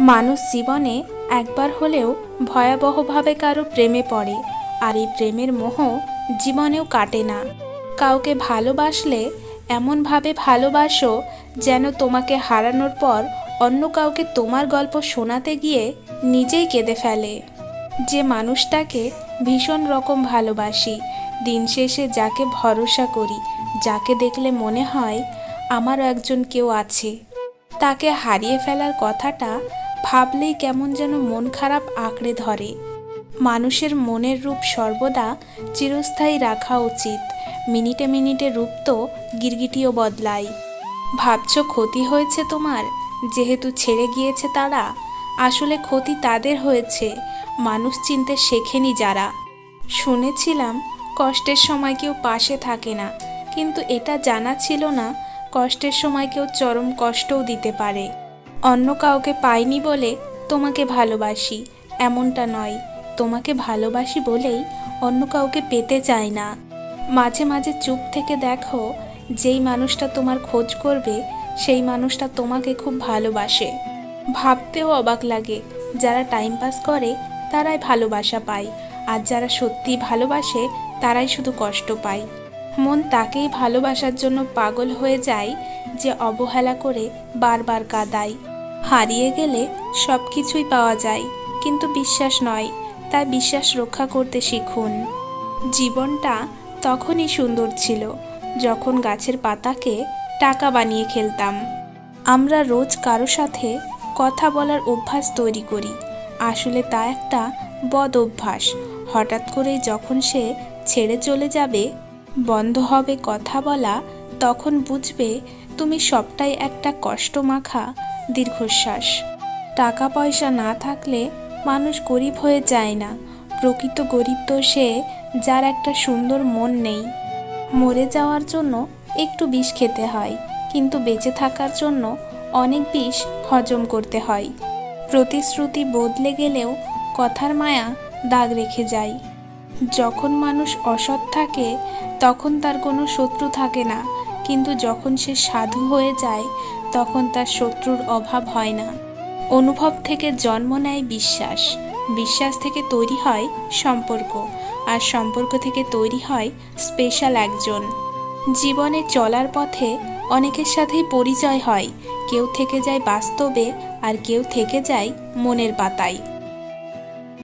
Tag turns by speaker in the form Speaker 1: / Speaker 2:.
Speaker 1: মানুষ জীবনে একবার হলেও ভয়াবহভাবে কারও প্রেমে পড়ে, আর এই প্রেমের মোহ জীবনেও কাটে না। কাউকে ভালোবাসলে এমনভাবে ভালোবাসো যেন তোমাকে হারানোর পর অন্য কাউকে তোমার গল্প শোনাতে গিয়ে নিজেই কেঁদে ফেলে। যে মানুষটাকে ভীষণ রকম ভালোবাসি, দিন শেষে যাকে ভরসা করি, যাকে দেখলে মনে হয় আমারও একজন কেউ আছে। তাকে হারিয়ে ফেলার কথাটা ভাবলেই কেমন যেন মন খারাপ আঁকড়ে ধরে। মানুষের মনের রূপ সর্বদা চিরস্থায়ী রাখা উচিত। মিনিটে মিনিটে রূপ তো গিরগিটিও বদলায়। ভাবছ ক্ষতি হয়েছে তোমার? যেহেতু ছেড়ে গিয়েছে তারা, আসলে ক্ষতি তাদের হয়েছে। মানুষ চিনতে শেখেনি যারা। শুনেছিলাম, কষ্টের সময় কেউ পাশে থাকে না। কিন্তু এটা জানা ছিল না, কষ্টের সময় কেউ চরম কষ্টও দিতে পারে। অন্য কাউকে পাইনি বলে তোমাকে ভালোবাসি, এমনটা নয়। তোমাকে ভালোবাসি বলেই অন্য কাউকে পেতে চাই না। মাঝে মাঝে চুপ থেকে দেখো, যেই মানুষটা তোমার খোঁজ করবে, সেই মানুষটা তোমাকে খুব ভালোবাসে। ভাবতেও অবাক লাগে, যারা টাইম পাস করে, তারাই ভালোবাসা পায়, আর যারা সত্যি ভালোবাসে, তারাই শুধু কষ্ট পায়। মন তাকেই ভালোবাসার জন্য পাগল হয়ে যায়, যে অবহেলা করে বারবার কাঁদায়। হারিয়ে গেলে সব কিছুই পাওয়া যায়, কিন্তু বিশ্বাস নয় তাই বিশ্বাস রক্ষা করতে শিখুন। জীবনটা তখনই সুন্দর ছিল, যখন গাছের পাতাকে টাকা বানিয়ে খেলতাম। আমরা রোজ কারও সাথে কথা বলার অভ্যাস তৈরি করি, আসলে তা একটা বদ অভ্যাস। হঠাৎ করেই যখন সে ছেড়ে চলে যাবে, বন্ধ হবে কথা বলা, তখন বুঝবে তুমি সবটাই একটা কষ্ট মাখা দীর্ঘশ্বাস। টাকা পয়সা না থাকলে মানুষ গরিব হয়ে যায় না। প্রকৃত গরিব তো সে যার একটা সুন্দর মন নেই। মরে যাওয়ার জন্য একটু বিষ খেতে হয়, কিন্তু বেঁচে থাকার জন্য অনেক বিষ হজম করতে হয়। প্রতিশ্রুতি বদলে গেলেও কথার মায়া দাগ রেখে যায়। যখন মানুষ অসৎ থাকে, তখন তার কোনো শত্রু থাকে না। কিন্তু যখন সে সাধু হয়ে যায়, তখন তার শত্রুর অভাব হয় না। অনুভব থেকে জন্ম নেয় বিশ্বাস। বিশ্বাস থেকে তৈরি হয় সম্পর্ক। আর সম্পর্ক থেকে তৈরি হয় স্পেশাল একজন। জীবনে চলার পথে অনেকের সাথেই পরিচয় হয়। কেউ থেকে যায় বাস্তবে, আর কেউ থেকে যায় মনের পাতায়।